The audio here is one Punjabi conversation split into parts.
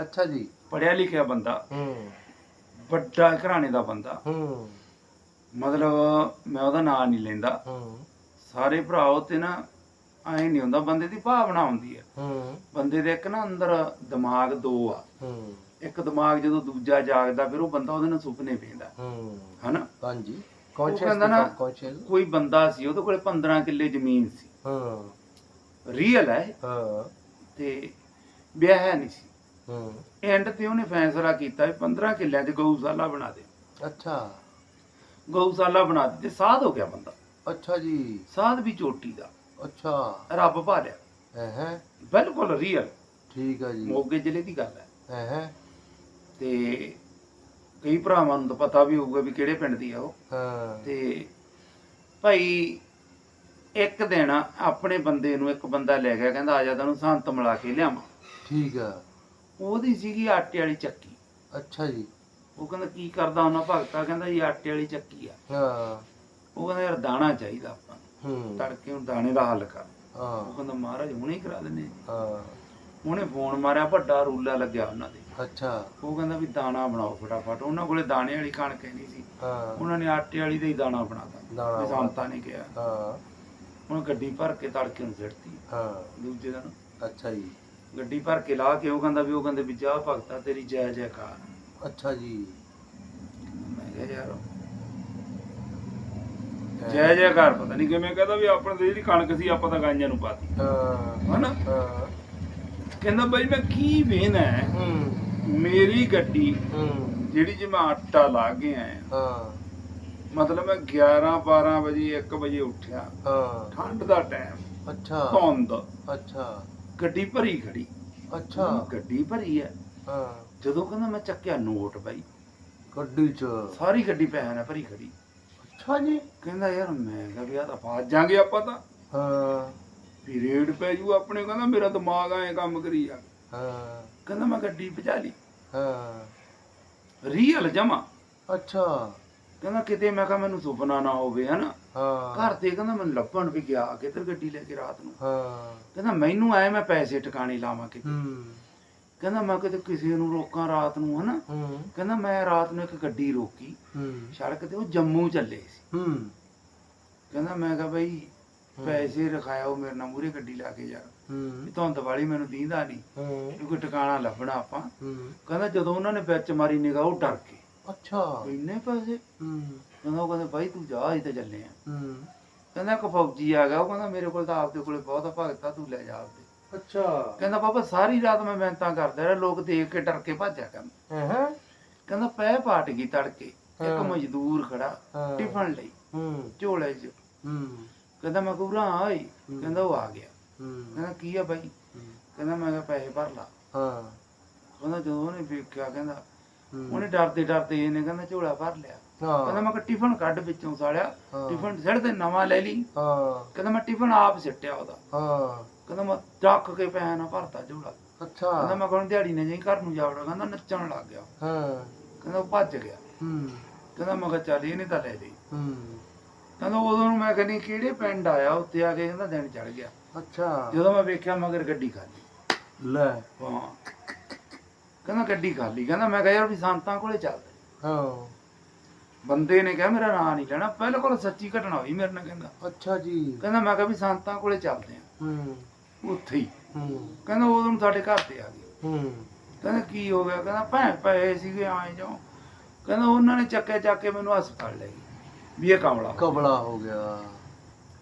ਅੱਛਾ ਜੀ। ਪੜਿਆ ਲਿਖਿਆ ਬੰਦਾ। ਹੂੰ। ਵੱਡਾ ਘਰਾਣੇ ਦਾ ਬੰਦਾ। ਹੂੰ। ਮਤਲਬ ਮੈਂ ਉਹਦਾ ਨਾਂ ਨਹੀਂ ਲੈਂਦਾ। ਹੂੰ। ਸਾਰੇ ਭਰਾ ਤੇ ਨਾ ਐ ਨਹੀਂ ਹੁੰਦਾ ਬੰਦੇ ਦੀ ਭਾਵਨਾ ਹੁੰਦੀ ਹੈ ਹੂੰ। ਬੰਦੇ ਦੇ ਇੱਕ ਨਾ ਅੰਦਰ ਦਿਮਾਗ ਦੋ ਆ। ਹੂੰ। ਇੱਕ ਦਿਮਾਗ ਜਦੋਂ ਦੂਜਾ ਜਾਗਦਾ ਫਿਰ ਉਹ ਬੰਦਾ ਉਹਦੇ ਨਾਲ ਸੁਪਨੇ ਪੈਂਦਾ ਹੂੰ। ਹਨਾ? ਹਾਂਜੀ। ਉਹ ਕੌਨਸ਼ੀਅਸ ਕੌਨਸ਼ੀਅਸ ਕੋਈ ਬੰਦਾ ਸੀ ਉਹਦੇ ਕੋਲੇ 15 ਕਿੱਲੇ ਜ਼ਮੀਨ ਸੀ। ਹਾਂ। ਰੀਅਲ ਹੈ ਹਾਂ। ਤੇ ਵਿਆਹ ਨਹੀਂ ਸੀ। ਐਂਡ ਤੇ ਉਹਨੇ ਫੈਸਲਾ ਕੀਤਾ ਵੀ 15 ਕਿੱਲਿਆਂ 'ਚ ਗਊਸ਼ਾਲਾ ਬਣਾ ਦੇ। ਅੱਛਾ। ਗਊਸ਼ਾਲਾ ਬਣਾ ਦਿੱਤੀ ਤੇ ਸਾਧ ਹੋ ਗਿਆ ਬੰਦਾ। ਅੱਛਾ ਜੀ। ਸਾਧ ਵੀ ਚੋਟੀ ਦਾ। ਅੱਛਾ। ਰੱਬ ਭਾਲਿਆ। ਹੈ ਹੈ ਬਿਲਕੁਲ ਰੀਅਲ ਠੀਕ ਆ ਜੀ। ਮੋਗੇ ਜ਼ਿਲ੍ਹੇ ਦੀ ਗੱਲ ਹੈ। ਹੈ ਹੈ ਤੇ ਕਈ ਭਰਾਵਾਂ ਨੂੰ ਤਾਂ ਪਤਾ ਵੀ ਹੋਊਗਾ ਵੀ ਕਿਹੜੇ ਪਿੰਡ ਦੀ ਆ ਉਹ। ਹਾਂ। ਤੇ ਭਾਈ ਇੱਕ ਦਿਨ ਆਪਣੇ ਬੰਦੇ ਨੂੰ ਇੱਕ ਬੰਦਾ ਲੈ ਗਿਆ ਕਹਿੰਦਾ ਆ ਜਾ ਤੈਨੂੰ ਸੰਤ ਮਿਲਾ ਕੇ ਲਿਆਵਾਂ। ਠੀਕ ਆ। ਉਹਦੀ ਸੀਗੀ ਆਟੇ ਵਾਲੀ ਚੱਕੀ। ਅੱਛਾ ਜੀ। ਉਹ ਕਹਿੰਦਾ ਕੀ ਕਰਦਾ ਉਹਨਾਂ ਭਗਤਾ? ਕਹਿੰਦਾ ਜੀ ਆਟੇ ਵਾਲੀ ਚੱਕੀ ਆ। ਹਾਂ। ਉਹ ਕਹਿੰਦਾ ਯਾਰ ਦਾਣਾ ਚਾਹੀਦਾ ਆਪਾਂ ਨੂੰ। ਹੂੰ। ਤੜਕੇ ਨੂੰ ਦਾਣੇ ਦਾ ਹੱਲ ਕਰ। ਉਹ ਹਾਂ ਕਹਿੰਦਾ ਮਹਾਰਾਜ ਹੁਣੇ ਹੀ ਕਰਾ ਦਿੰਦੇ। ਹਾਂ। ਉਹਨੇ ਫੋਨ ਮਾਰਿਆ ਵੱਡਾ ਰੂਲਾ ਲੱਗਿਆ ਉਹਨਾਂ ਦੇ। ਅੱਛਾ। ਉਹ ਕਹਿੰਦਾ ਵੀ ਦਾਣਾ ਬਣਾਓ ਫਟਾਫਟ। ਉਹਨਾਂ ਕੋਲੇ ਦਾਣੇ ਵਾਲੀ ਕਣਕ ਨਹੀਂ ਸੀ। ਹਾਂ। ਉਹਨਾਂ ਨੇ ਆਟੇ ਵਾਲੀ ਦਾ ਹੀ ਦਾਣਾ ਬਣਾਤਾ ਦਾਣਾ ਸੰਤਾਂ ਨੇ ਕਿਹਾ। ਹਾਂ। ਹੁਣ ਗੱਡੀ ਭਰ ਕੇ ਤੜਕੇ ਨੂੰ ਸਿੱਟਤੀ। ਹਾਂ। ਦੂਜੇ ਦਿਨ। ਅੱਛਾ ਜੀ। ਗੱਡੀ ਭਰ ਕੇ ਲਾ ਕੇ ਉਹ ਕਹਿੰਦਾ ਵੀ ਉਹ ਕਹਿੰਦੇ ਵੀ ਜਾ ਭਗਤਾ ਤੇਰੀ ਜੈ ਜੈਕਾਰ। ਅੱਛਾ ਜੀ। ਮੈਂ ਕਿਹਾ ਯਾਰ ਜੈ ਜੈਕਾਰ ਪਤਾ ਨਹੀਂ ਕਿਵੇਂ ਕਹਿੰਦਾ ਵੀ ਆਪਣੇ ਤੇ ਜਿਹੜੀ ਕਣਕ ਸੀ ਆਪਾਂ ਤਾਂ ਗਾਈਆਂ ਨੂੰ ਪਾਤੀ। ਹਾਂ ਹਨਾ? ਕਹਿੰਦਾ ਬਾਈ ਮੈਂ ਕੀ ਵੇਖਣਾ ਹੈ। ਮੇਰੀ ਗੱਡੀ ਜਿਹੜੀ ਜੇ ਮੈਂ ਆਟਾ ਲਾ ਕੇ ਆਇਆ। ਹਾਂ। ਮਤਲਬ ਮੈਂ 11 12 ਵਜੇ 1 ਵਜੇ ਉੱਠਿਆ। ਹਾਂ। ਠੰਡ ਦਾ ਟਾਈਮ। ਅੱਛਾ। ਧੁੰਦ। ਅੱਛਾ। ਗੱਡੀ ਭਰੀ ਖੜੀ। ਅੱਛਾ। ਗੱਡੀ ਭਰੀ ਹੈ ਹਾਂ। ਜਦੋਂ ਕਹਿੰਦਾ ਮੈਂ ਚੱਕਿਆ ਨੋਟ ਬਾਈ। ਗੱਡੀ ਚ। ਸਾਰੀ ਗੱਡੀ ਪੈਸਿਆਂ ਨਾਲ ਭਰੀ ਖੜੀ। ਅੱਛਾ ਜੀ। ਕਹਿੰਦਾ ਯਾਰ ਮੈਂ ਕਿਹਾ ਵੀ ਆ ਤਾਂ ਫਸ ਜਾਾਂਗੇ ਆਪਾਂ ਤਾਂ। ਹਾਂ। ਵੀ ਰੇਡ ਪੈ ਜੂ ਆਪਣੇ ਕਹਿੰਦਾ ਮੇਰਾ ਦਿਮਾਗ ਐ ਕੰਮ ਕਰੀ ਜਾ। ਹਾਂ। ਕਹਿੰਦਾ ਮੈਂ ਗੱਡੀ ਭਜਾ ਲਈ। ਹਾਂ। ਰੀਅਲ ਜਮਾ। ਅੱਛਾ। ਕਹਿੰਦਾ ਕਿਤੇ ਮੈਂ ਕਿਹਾ ਮੈਨੂੰ ਸੁਪਨਾ ਨਾ ਹੋਵੇ ਹਨਾ। ਹਾਂ। ਘਰ ਤੇ ਕਹਿੰਦਾ ਮੈਨੂੰ ਲੱਭਣ ਵੀ ਗਿਆ ਕਿੱਧਰ ਗੱਡੀ ਲੈ ਕੇ ਰਾਤ ਨੂੰ? ਹਾਂ। ਕਹਿੰਦਾ ਮੈਨੂੰ ਆਏ ਮੈਂ ਪੈਸੇ ਟਿਕਾਣੇ ਲਾਵਾਂ ਕਿਤੇ। ਹੂੰ। ਕਹਿੰਦਾ ਮੈਂ ਕਿਤੇ ਕਿਸੇ ਨੂੰ ਰੋਕਾਂ ਰਾਤ ਨੂੰ ਹਨਾ? ਹੂੰ। ਕਹਿੰਦਾ ਮੈਂ ਰਾਤ ਨੂੰ ਇੱਕ ਗੱਡੀ ਰੋਕੀ। ਹੂੰ। ਸੜਕ ਤੇ ਉਹ ਜੰਮੂ ਚੱਲੇ ਸੀ। ਹੂੰ। ਕਹਿੰਦਾ ਮੈਂ ਕਿਹਾ ਬਈ ਪੈਸੇ ਰਖਾਇਆ ਉਹ ਮੇਰੇ ਨਾਲ ਮੂਰੇ ਗੱਡੀ ਲਾ ਕੇ ਯਾਰ। ਹੂੰ। ਵੀ ਧੁੰਦ ਵਾਲੀ ਮੈਨੂੰ ਦੀਂਦਾ ਨਹੀਂ ਕੋਈ ਟਿਕਾਣਾ ਲੱਭਣਾ ਆਪਾਂ। ਹੂੰ। ਕਹਿੰਦਾ ਜਦੋਂ ਉਹਨਾਂ ਨੇ ਵਿੱਚ ਮਾਰੀ ਨਿਗਾਹ ਉਹ ਡਰ ਕੇ ਅੱਛਾ। ਇੰਨੇ ਪੈਸੇ? ਹੂੰ। ਕਹਿੰਦਾ ਉਹ ਕਹਿੰਦੇ ਬਾਈ ਤੂੰ ਜਾ ਅਸੀਂ ਤਾਂ ਚੱਲੇ ਆ। ਹੂੰ। ਕਹਿੰਦਾ ਇੱਕ ਫੌਜੀ ਆ ਗਿਆ ਉਹ ਕਹਿੰਦਾ ਮੇਰੇ ਕੋਲ ਤਾਂ ਆਪਦੇ ਕੋਲੇ ਬਹੁਤ ਆ ਭਗਤਾ ਤੂੰ ਲੈ ਜਾ ਆਪਦੇ। ਅੱਛਾ। ਕਹਿੰਦਾ ਬਾਬਾ ਸਾਰੀ ਰਾਤ ਮੈਂ ਮਿਹਨਤਾਂ ਕਰਦਾ ਰਿਹਾ ਲੋਕ ਦੇਖ ਕੇ ਡਰ ਕੇ ਭੱਜਿਆ ਕਰਨ ਹਾਂ? ਕਹਿੰਦਾ ਪੈ ਪਾਟ ਗਈ ਤੜਕੇ ਇੱਕ। ਮਜ਼ਦੂਰ ਖੜਾ। ਟਿਫਨ ਲਈ ਹੂੰ। ਝੋਲੇ 'ਚ। ਹੂੰ। ਕਹਿੰਦਾ ਮੈਂ ਕੂਰਾ ਆਈ ਕਹਿੰਦਾ ਉਹ ਆ ਗਿਆ। ਹੂੰ। ਕਹਿੰਦਾ ਕੀ ਆ ਬਾਈ? ਕਹਿੰਦਾ ਮੈਂ ਕਿਹਾ ਪੈਸੇ ਭਰ ਲਾ। ਹਾਂ। ਕਹਿੰਦਾ ਜਦੋਂ ਉਹਨੇ ਵੇਖਿਆ ਕਹਿੰਦਾ। ਉਹਨੇ ਡਰਦੇ ਡਰਦੇ ਇਹਨੇ ਕਹਿੰਦਾ ਝੋਲਾ ਭਰ ਲਿਆ। ਕਹਿੰਦਾ ਮੈਂ ਕਿਹਾ ਟਿਫਨ ਕੱਢ ਵਿੱਚੋਂ ਸਾਲਿਆ। ਟਿਫਨ ਸਿੱਟ ਤੇ ਨਵਾਂ ਲੈ ਲਈ। ਹਾਂ। ਕਹਿੰਦਾ ਮੈਂ ਟਿਫਨ ਆਪ ਸਿੱਟਿਆ ਉਹਦਾ। ਹਾਂ। ਕਹਿੰਦਾ ਮੈਂ ਚੱਕ ਕੇ ਪੈਸੇ ਨਾ ਭਰਤਾ ਝੋਲਾ। ਕਹਿੰਦਾ ਅੱਛਾ ਮੈਂ ਕੋਣ ਦਿਹਾੜੀ ਨੇ ਜਾਈ ਘਰ ਨੂੰ ਜਾਵੜਾ। ਕਹਿੰਦਾ ਨੱਚਣ ਲੱਗ ਗਿਆ। ਹਾਂ। ਕਹਿੰਦਾ ਉਹ ਭੱਜ ਗਿਆ। ਹੂੰ। ਕਹਿੰਦਾ ਮੈਂ ਕਿਹਾ ਚੱਲ ਇਹਨੇ ਤਾਂ ਲੈ ਲਈ। ਹੂੰ। ਕਹਿੰਦਾ ਉਦੋਂ ਨੂੰ ਮੈਂ ਕਹਿੰਦੀ ਕਿਹੜੇ ਪਿੰਡ ਆਇਆ ਉੱਤੇ ਆ ਕੇ ਕਹਿੰਦਾ ਦਿਨ ਚੜ ਗਿਆ। ਅੱਛਾ। ਜਦੋਂ ਮੈਂ ਵੇਖਿਆ ਮਗਰ ਗੱਡੀ ਖਾਲੀ। ਲੈ। ਹਾਂ। ਕਹਿੰਦਾ ਗੱਡੀ ਖਾਲੀ। ਕਹਿੰਦਾ ਮੈਂ ਕਿਹਾ ਯਾਰ ਵੀ ਸੰਤਾਂ ਕੋਲੇ ਚੱਲਦੇ ਹਾਂ। ਬੰਦੇ ਨੇ ਕਿਹਾ ਮੇਰਾ ਨਾਂ ਨਹੀਂ ਲੈਣਾ। ਪਹਿਲੇ ਕੋਲ ਸੱਚੀ ਘਟਨਾ ਹੋਈ ਮੇਰੇ ਨਾਲ ਕਹਿੰਦਾ। ਅੱਛਾ ਜੀ। ਕਹਿੰਦਾ ਮੈਂ ਕਿਹਾ ਵੀ ਸੰਤਾਂ ਕੋਲੇ ਚੱਲਦੇ ਆ। ਹੂੰ। ਉੱਥੇ ਹੀ। ਹੂੰ। ਕਹਿੰਦਾ ਉਦੋਂ ਸਾਡੇ ਘਰ ਤੇ ਆ ਗਏ। ਹੂੰ। ਕਹਿੰਦਾ ਕੀ ਹੋ ਗਿਆ? ਕਹਿੰਦਾ ਭੈਣ ਪਏ ਸੀਗੇ ਆਏ ਜਾਓ। ਕਹਿੰਦਾ ਉਹਨਾਂ ਨੇ ਚੱਕੇ ਚੱਕ ਕੇ ਮੈਨੂੰ ਹਸਪਤਾਲ ਲੈ ਗਏ। ਵੀ ਇਹ ਕਮਲਾ। ਕਬਲਾ ਹੋ ਗਿਆ।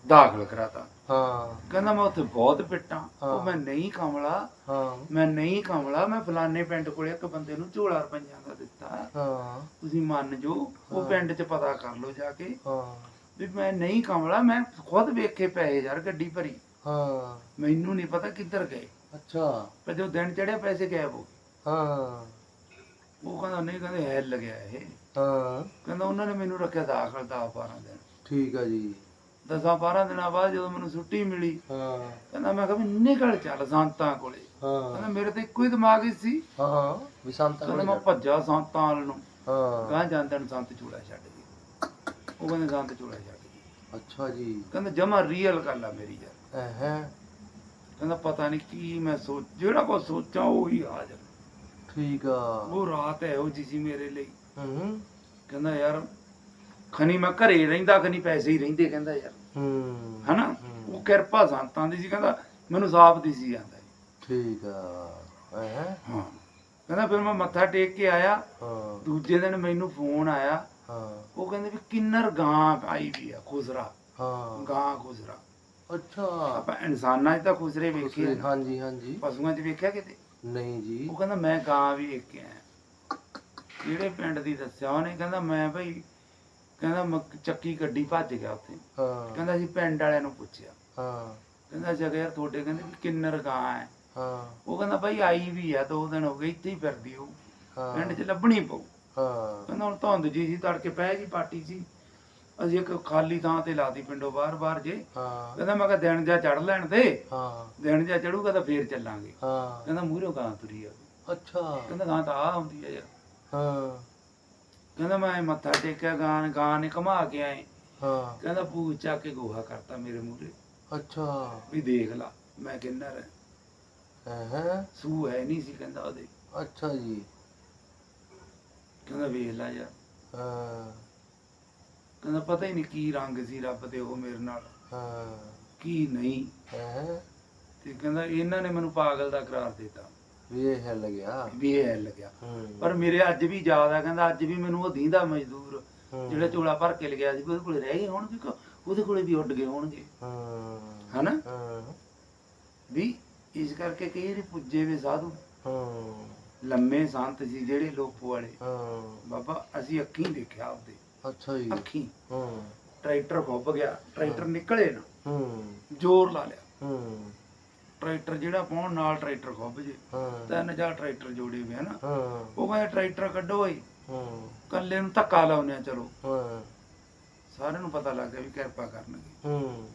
ਦਾਖਲ ਕਰਾਤਾ। ਹਾਂ। ਕਹਿੰਦਾ ਮੈਂ ਉੱਥੇ ਬਹੁਤ ਪਿੱਟਾਂ। ਉਹ ਮੈਂ ਨਹੀਂ ਕਮਲਾ ਹਾਂ। ਮੈਂ ਨਹੀਂ ਕਮਲਾ ਮੈਂ ਫਲਾਣੇ ਪਿੰਡ ਕੋਲੇ ਇੱਕ ਬੰਦੇ ਨੂੰ ਝੋਲਾ ਰੁਪਈਆਂ ਦਾ ਦਿੱਤਾ। ਹਾਂ। ਤੁਸੀਂ ਮੰਨ ਜੋ ਉਹ ਪਿੰਡ 'ਚ ਪਤਾ ਕਰ ਲਓ ਜਾ ਕੇ ਹਾਂ। ਵੀ ਮੈਂ ਨਹੀਂ ਕਮਲਾ ਮੈਂ ਖੁਦ ਵੇਖੇ ਪਏ ਯਾਰ ਗੱਡੀ ਭਰੀ। ਹਾਂ। ਮੈਨੂੰ ਨਹੀਂ ਪਤਾ ਕਿੱਧਰ ਗਏ। ਅੱਛਾ। ਪਰ ਜਦੋਂ ਦਿਨ ਚੜਿਆ ਪੈਸੇ ਗਾਇਬ ਹੋ ਗਏ। ਹਾਂ। ਉਹ ਕਹਿੰਦਾ ਨਹੀਂ ਕਹਿੰਦੇ ਹੈ ਲੱਗਿਆ ਇਹ। ਹਾਂ। ਕਹਿੰਦਾ ਉਹਨਾਂ ਨੇ ਮੈਨੂੰ ਰੱਖਿਆ ਦਾਖਲ 10 12 ਦਿਨ। ਠੀਕ ਆ ਜੀ। 10 12 ਦਿਨਾਂ ਬਾਅਦ ਜਦੋਂ ਮੈਨੂੰ ਛੁੱਟੀ ਮਿਲੀ ਹਾਂ। ਕਹਿੰਦਾ ਮੈਂ ਕਿਹਾ ਵੀ ਨਿਕਲ ਚੱਲ ਸੰਤਾਂ ਕੋਲੇ। ਹਾਂ। ਕਹਿੰਦਾ ਮੇਰੇ ਤੇ ਇੱਕੋ ਹੀ ਦਿਮਾਗ ਹੀ ਸੀ। ਹਾਂ ਵਿਸੰਤ ਕਹਿੰਦਾ ਮੈਂ ਭੱਜਾ ਸੰਤਾਂ ਵੱਲ ਨੂੰ। ਹਾਂ। ਗਾਂ ਜਾਂਦੇ ਨੂੰ ਸੰਤ ਚੂੜਾ ਛੱਡ ਗਏ ਉਹ ਕਹਿੰਦੇ ਸੰਤ ਚੂੜਾ ਛੱਡ ਗਏ ਅੱਛਾ ਜੀ। ਕਹਿੰਦਾ ਜਮਾ ਰੀਅਲ ਗੱਲ ਆ ਮੇਰੀ ਯਾਰ। ਹੈ ਕਹਿੰਦਾ ਪਤਾ ਨਹੀਂ ਕੀ ਮੈਂ ਸੋਚ ਜਿਹੜਾ ਕੋ ਸੋਚਾਂ ਉਹੀ ਹਾਜ਼ਰ ਠੀਕ ਆ। ਉਹ ਰਾਤ ਇਹੋ ਜਿਹੀ ਸੀ ਮੇਰੇ ਲਈ। ਹੂੰ। ਕਹਿੰਦਾ ਯਾਰ ਖਨੀ ਮੈਂ ਘਰੇ ਰਹਿੰਦਾ ਖਨੀ ਪੈਸੇ ਹੀ ਰਹਿੰਦੇ ਕਹਿੰਦਾ ਯਾਰ। ਹੂੰ। ਹਨਾ। ਉਹ ਕਿਰਪਾ ਸੰਤਾਂ ਦੀ ਸੀ ਕਹਿੰਦਾ ਮੈਨੂੰ ਸਾਫ਼ ਦੀ ਸੀ ਜਾਂਦਾ ਠੀਕ ਆ। ਹੈ? ਹਾਂ। ਕਹਿੰਦਾ ਫਿਰ ਮੈਂ ਮੱਥਾ ਟੇਕ ਕੇ ਆਇਆ ਹਾਂ। ਦੂਜੇ ਦਿਨ ਮੈਨੂੰ ਫੋਨ ਆਇਆ। ਹਾਂ। ਉਹ ਕਹਿੰਦੇ ਵੀ ਕਿੰਨਰ ਗਾਂ ਆਈ ਵੀ ਆ ਖੁਸਰਾ। ਹਾਂ। ਗਾਂ ਖੁਸਰਾ। ਅੱਛਾ। ਆਪਾਂ ਇਨਸਾਨਾਂ 'ਚ ਤਾਂ ਖੁਸਰੇ ਵੇਖੇ ਆ। ਹਾਂਜੀ ਹਾਂਜੀ। ਪਸ਼ੂਆਂ 'ਚ ਵੇਖਿਆ ਕਿਤੇ? ਨਹੀਂ ਜੀ। ਉਹ ਕਹਿੰਦਾ ਮੈਂ ਗਾਂ ਵੀ ਵੇਖ ਕੇ ਆਇਆ। ਕਿਹੜੇ ਪਿੰਡ ਦੀ ਦੱਸਿਆ ਉਹਨੇ ਕਹਿੰਦਾ ਮੈਂ ਭਾਈ ਕਹਿੰਦਾ ਮੈਂ ਚੱਕੀ ਗੱਡੀ ਭੱਜ ਗਿਆ ਉੱਥੇ। ਹਾਂ। ਕਹਿੰਦਾ ਅਸੀਂ ਪਿੰਡ ਵਾਲਿਆਂ ਨੂੰ ਪੁੱਛਿਆ। ਹਾਂ। ਕਹਿੰਦਾ ਜਗਾ ਯਾਰ ਤੁਹਾਡੇ ਕਹਿੰਦੇ ਵੀ ਕਿੰਨਰ ਗਾਂ ਹੈ। ਹਾਂ। ਉਹ ਕਹਿੰਦਾ ਭਾਈ ਆਈ ਵੀ ਆ ਦੋ ਦਿਨ ਹੋ ਗਏ ਇੱਥੇ ਹੀ ਫਿਰਦੀ ਉਹ। ਹਾਂ। ਪਿੰਡ 'ਚ ਲੱਭਣੀ ਪਊ। ਹਾਂ। ਕਹਿੰਦਾ ਹੁਣ ਧੁੰਦ ਜੀ ਸੀ ਤੜਕੇ ਪੈ ਗਈ ਪਾਰਟੀ ਸੀ। ਅਸੀਂ ਇੱਕ ਖਾਲੀ ਥਾਂ ਤੇ ਲਾਤੀ ਪਿੰਡੋਂ ਬਾਹਰ ਬਾਹਰ ਜੇ। ਹਾਂ। ਕਹਿੰਦਾ ਮੈਂ ਕਿਹਾ ਦਿਨ ਜਾ ਚੜ ਲੈਣ ਦੇ। ਹਾਂ। ਦਿਨ ਜਾ ਚੜੂਗਾ ਤਾਂ ਫੇਰ ਚੱਲਾਂਗੇ। ਹਾਂ। ਕਹਿੰਦਾ ਮੂਹਰੋਂ ਗਾਂ ਤੁਰੀ ਆ। ਅੱਛਾ। ਕਹਿੰਦਾ ਗਾਂ ਤਾਂ ਆ ਹੁੰਦੀ ਆ ਯਾਰ। ਹਾਂ। ਕਹਿੰਦਾ ਮੈਂ ਮੱਥਾ ਟੇਕਿਆ ਗਾਂ ਗਾਂ ਨੇ ਘਮਾ ਕੇ ਆਏ। ਹਾਂ। ਕਹਿੰਦਾ ਪੂਛ ਚੱਕ ਕੇ ਗੋਹਾ ਕਰਤਾ ਮੇਰੇ ਮੂਹਰੇ। ਅੱਛਾ। ਵੀ ਦੇਖ ਲਾ ਮੈਂ ਕਿੰਨਾ ਰਹਿ। ਹੈ? ਹੈ ਸੂ ਹੈ ਨਹੀਂ ਸੀ ਕਹਿੰਦਾ ਉਹਦੇ। ਅੱਛਾ ਜੀ। ਕਹਿੰਦਾ ਵੇਖ ਲਾ ਯਾਰ। ਹਾਂ। ਕਹਿੰਦਾ ਪਤਾ ਹੀ ਨਹੀਂ ਕੀ ਰੰਗ ਸੀ ਰੱਬ ਦੇ ਉਹ ਮੇਰੇ ਨਾਲ। ਹਾਂ। ਕੀ ਨਹੀਂ। ਹੈ? ਤੇ ਕਹਿੰਦਾ ਇਹਨਾਂ ਨੇ ਮੈਨੂੰ ਪਾਗਲ ਦਾ ਕਰਾਰ ਦਿੱਤਾ। ਵੀ ਇਹ ਹਿੱਲ ਗਿਆ। ਵੀ ਇਹ ਹਿੱਲ ਗਿਆ। ਪਰ ਮੇਰੇ ਅੱਜ ਵੀ ਯਾਦ ਆ ਕਹਿੰਦਾ ਅੱਜ ਵੀ ਮੈਨੂੰ ਉਹ ਦੀਂਦਾ ਮਜ਼ਦੂਰ। ਜਿਹੜਾ ਝੋਲਾ ਭਰ ਕੇ ਲਗਿਆ ਸੀ ਉਹਦੇ ਕੋਲੇ ਰਹਿ ਗਏ ਹੋਣਗੇ ਉਹਦੇ ਕੋਲੇ ਵੀ ਉੱਡ ਗਏ ਹੋਣਗੇ। ਹਾਂ। ਹਨਾ? ਵੀ ਇਸ ਕਰਕੇ ਕਈ ਵਾਰੀ ਪੁੱਜੇ ਵੇ ਸਾਧੂ। ਹਾਂ। ਲੰਮੇ ਸੰਤ ਸੀ ਜਿਹੜੇ ਲੋਪੋ ਵਾਲੇ। ਹਾਂ। ਬਾਬਾ ਅਸੀਂ ਅੱਖੀਂ ਦੇਖਿਆ ਆਪਦੇ। ਅੱਛਾ ਜੀ। ਅੱਖੀਂ। ਹਾਂ। ਟਰੈਕਟਰ ਖੁੱਭ ਗਿਆ ਟਰੈਕਟਰ ਨਿਕਲੇ ਨਾ। ਹੂੰ। ਜ਼ੋਰ ਲਾ ਲਿਆ। ਹੂੰ। ਟਰੈਕਟਰ ਜਿਹੜਾ ਪਾਉਣ ਨਾਲ ਟਰੈਕਟਰ ਖੁੱਭ ਜੇ। ਤਿੰਨ ਚਾਰ ਟਰੈਕਟਰ ਜੋੜੇ ਹੋਏ ਹਨਾ ਉਹ ਕਹਿੰਦੇ ਟਰੈਕਟਰ ਕੱਢੋ ਹਾਂ। ਕੱਲੇ ਨੂੰ ਧੱਕਾ ਲਾਉਨੇ ਆ ਚਲੋ। ਸਾਰਿਆਂ ਨੂੰ ਪਤਾ ਲੱਗ ਗਿਆ ਵੀ ਕਿਰਪਾ ਕਰਨਗੇ। ਹੂੰ।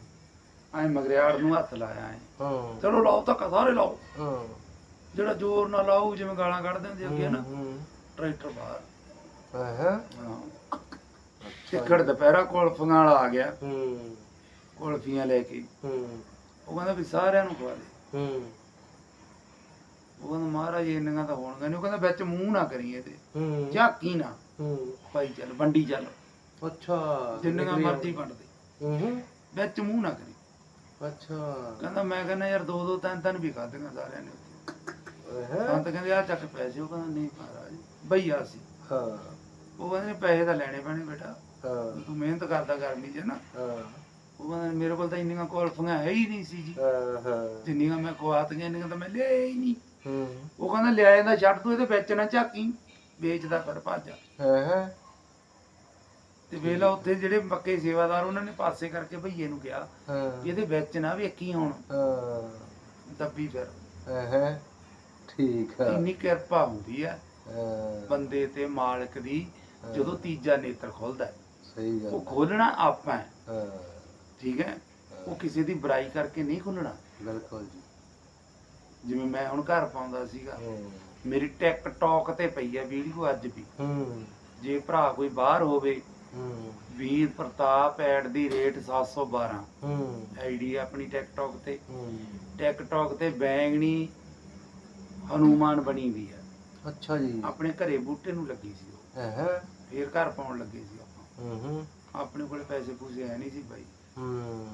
ਐ ਮਗਰਿਆੜ ਨੂੰ ਹੱਥ ਲਾਇਆ ਐ। ਹਾਂ। ਚਲੋ ਲਾਓ ਧੱਕਾ ਸਾਰੇ ਲਾਓ। ਜਿਹੜਾ ਜ਼ੋਰ ਨਾਲ ਲਾਊ ਜਿਵੇਂ ਗਾਲਾਂ ਕੱਢਦੇ ਹੁੰਦੇ ਅੱਗੇ ਨਾ ਟਰੈਕਟਰ ਬਾਹਰ। ਹਾਂ। ਟਿੱਕੜ ਦੁਪਹਿਰਾ ਕੁਲਫੀਆਂ ਵਾਲਾ ਆ ਗਿਆ। ਹੂੰ। ਕੁਲਫੀਆਂ ਲੈ ਕੇ। ਹੂੰ। ਉਹ ਕਹਿੰਦਾ ਵੀ ਸਾਰਿਆਂ ਨੂੰ ਖਵਾ ਦੇ। ਹੂੰ। ਉਹ ਕਹਿੰਦਾ ਮਹਾਰਾਜ ਇੰਨੀਆਂ ਤਾਂ ਹੋਣਗੀਆਂ ਨਹੀਂ। ਉਹ ਕਹਿੰਦਾ ਵਿੱਚ ਮੂੰਹ ਨਾ ਕਰੀ ਇਹਦੇ ਹੂੰ। ਝਾਕੀ ਨਾ। ਹੂੰ। ਭਾਈ ਚੱਲ ਵੰਡੀ ਚੱਲ। ਅੱਛਾ ਜਿੰਨੀਆਂ ਮਰਜ਼ੀ ਵੰਡ ਦੇ। ਹੂੰ ਵਿੱਚ ਮੂੰਹ ਨਾ ਕਰੀ। ਅੱਛਾ। ਕਹਿੰਦਾ ਮੈਂ ਕਹਿੰਦਾ ਯਾਰ ਦੋ ਦੋ ਤਿੰਨ ਤਿੰਨ ਵੀ ਖਾਧੀਆਂ ਸਾਰਿਆਂ ਨੇ ਉੱਥੇ। ਹੈ ਸੰਤ ਕਹਿੰਦੇ ਆ ਚੱਕ ਪੈਸੇ। ਉਹ ਕਹਿੰਦਾ ਨਹੀਂ ਮਹਾਰਾਜ ਭਈਆ ਸੀ। ਹਾਂ। ਉਹ ਕਹਿੰਦੇ ਪੈਸੇ ਤਾਂ ਲੈਣੇ ਪੈਣੇ ਬੇਟਾ। ਹਾਂ। ਤੂੰ ਮਿਹਨਤ ਕਰਦਾ ਗਰਮੀ 'ਚ ਨਾ। ਹਾਂ। ਕੋਲ ਤਾਂ ਇੰਨੀਆਂ ਕੁਲਫੀਆਂ ਹੈ ਹੀ ਨਹੀਂ ਸੀ ਜੀ। ਹਾਂ ਹਾਂ। ਜਿੰਨੀਆਂ ਮੈਂ ਖਵਾਤੀਆਂ ਇੰਨੀਆਂ ਤਾਂ ਮੈਂ ਲਿਆ ਹੀ ਨਹੀਂ। ਹੂੰ। ਉਹ ਕਹਿੰਦਾ ਲਿਆ ਜਾਂਦਾ ਛੱਡ ਤੂੰ ਇਹਦੇ ਵਿੱਚ ਨਾ ਝਾਕੀ। ਵੇਚਦਾ ਫਿਰ ਭੱਜ। ਹੈ ਹੈ। ਤੇ ਵੇਲਾ ਉੱਥੇ ਜਿਹੜੇ ਪੱਕੇ ਸੇਵਾਦਾਰ ਉਹਨਾਂ ਨੇ ਪਾਸੇ ਕਰਕੇ ਭਈਏ ਨੂੰ ਕਿਹਾ ਵੀ ਇਹਦੇ ਵਿੱਚ ਨਾ ਵੇਖੀ ਹੁਣ। ਹਾਂ। ਦੱਬੀ ਫਿਰ। ਹੈ ਹੈ। ਠੀਕ ਆ। ਇੰਨੀ ਕਿਰਪਾ ਹੁੰਦੀ ਹੈ ਹਾਂ, ਬੰਦੇ ਤੇ ਮਾਲਕ ਦੀ ਜਦੋਂ ਤੀਜਾ ਨੇਤਰ ਖੁੱਲਦਾ। ਹੈ। ਸਹੀ ਉਹ ਗੱਲ ਖੋਲਣਾ ਆਪਾਂ। ਹੈ ਹਾਂ। ਠੀਕ ਹੈ? ਉਹ ਕਿਸੇ ਦੀ ਬੁਰਾਈ ਕਰਕੇ ਨਹੀਂ ਖੁੱਲਣਾ। ਬਿਲਕੁਲ ਜੀ। ਜਿਵੇਂ ਮੈਂ ਹੁਣ ਘਰ ਪਾਉਂਦਾ ਸੀਗਾ। ਮੇਰੀ ਟਿਕਟੌਕ ਤੇ ਪਈ ਹੈ ਵੀਡੀਓ ਅੱਜ ਵੀ। ਜੇ ਭਰਾ ਕੋਈ ਬਾਹਰ ਹੋਵੇ Veer Pratap at the rate 712 ਹੂੰ। ਆਈਡੀ ਆਪਣੀ ਟਿਕਟੌਕ ਤੇ। ਟਿਕਟੌਕ ਤੇ ਬੈਂਗਣੀ ਹਨੂਮਾਨ ਬਣੀ ਵੀ ਹੈ ਅੱਛਾ ਜੀ। ਆਪਣੇ ਘਰੇ ਬੂਟੇ ਨੂੰ ਲੱਗੀ ਸੀ ਉਹ। ਹੈ ਹੈ ਫੇਰ ਘਰ ਪਾਉਣ ਲੱਗੇ ਸੀ ਆਪਾਂ। ਹੂੰ। ਆਪਣੇ ਕੋਲੇ ਪੈਸੇ ਪੂਸੇ ਹੈ ਨਹੀਂ ਸੀ ਬਾਈ। ਹੂੰ।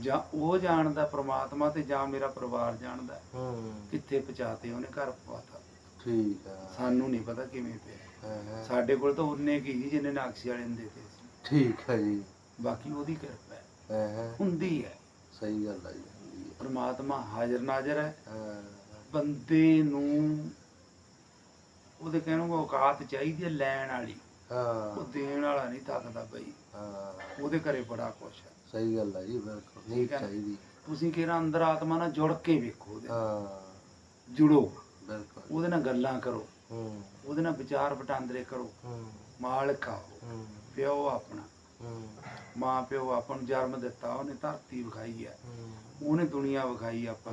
ਜਾਂ ਉਹ ਜਾਣਦਾ ਪ੍ਰਮਾਤਮਾ ਤੇ ਜਾਂ ਮੇਰਾ ਪਰਿਵਾਰ ਜਾਣਦਾ ਹੂੰ। ਕਿੱਥੇ ਪਹੁੰਚਾਤੇ ਉਹਨੇ ਘਰ ਪਵਾਤਾ ਠੀਕ ਆ। ਸਾਨੂੰ ਨਹੀਂ ਪਤਾ ਕਿਵੇਂ ਪਿਆ। ਹੈ ਸਾਡੇ ਕੋਲ ਤਾਂ ਉਨੇ ਕੀ ਸੀ ਜਿੰਨੇ ਨਾਕਸ਼ੀ ਵਾਲੇ ਨੂੰ ਦਿੱਤੇ ਸੀ। ਠੀਕ ਹੈ ਜੀ। ਬਾਕੀ ਉਹਦੀ ਕਿਰਪਾ ਹੈ। ਹੈ ਹੈ। ਹੁੰਦੀ ਹੈ। ਸਹੀ ਗੱਲ ਆ ਜੀ। ਪ੍ਰਮਾਤਮਾ ਹਾਜ਼ਰ ਨਾਜ਼ਰ ਹੈ। ਹਾਂ ਬੰਦੇ ਨੂੰ ਉਹਦੇ ਕਹਿਣ ਨੂੰ ਔਕਾਤ ਚਾਹੀਦੀ ਹੈ ਲੈਣ ਵਾਲੀ। ਉਹ ਹਾਂ ਦੇਣ ਵਾਲਾ ਨਹੀਂ ਥੱਕਦਾ ਬਈ। ਹਾਂ। ਉਹਦੇ ਘਰੇ ਬੜਾ ਕੁਛ ਹੈ। ਸਹੀ ਗੱਲ ਆ ਜੀ ਬਿਲਕੁਲ ਨਹੀਂ ਠੀਕ ਹੈ। ਚਾਹੀਦੀ ਤੁਸੀਂ ਕਿਹੜਾ ਅੰਦਰ ਆਤਮਾ ਨਾਲ ਜੁੜ ਕੇ ਵੇਖੋ ਉਹਦੇ ਨਾਲ। ਹਾਂ। ਜੁੜੋ। ਬਿਲਕੁਲ। ਉਹਦੇ ਨਾਲ ਗੱਲਾਂ ਕਰੋ। ਹੂੰ। ਉਹਦੇ ਨਾਲ ਵਿਚਾਰ ਵਟਾਂਦਰੇ ਕਰੋ। ਹੂੰ। ਮਾਲਕ ਆਓ ਹੂੰ। ਪਿਓ ਆਪਣਾ। ਹੂੰ। ਮਾਂ ਪਿਓ ਆਪਾਂ ਨੂੰ ਜਨਮ ਦਿੱਤਾ ਉਹਨੇ ਧਰਤੀ ਵਿਖਾਈ ਹੈ ਹੂੰ। ਉਹਨੇ ਦੁਨੀਆ ਵਿਖਾਈ ਆਪਾਂ ਨੂੰ।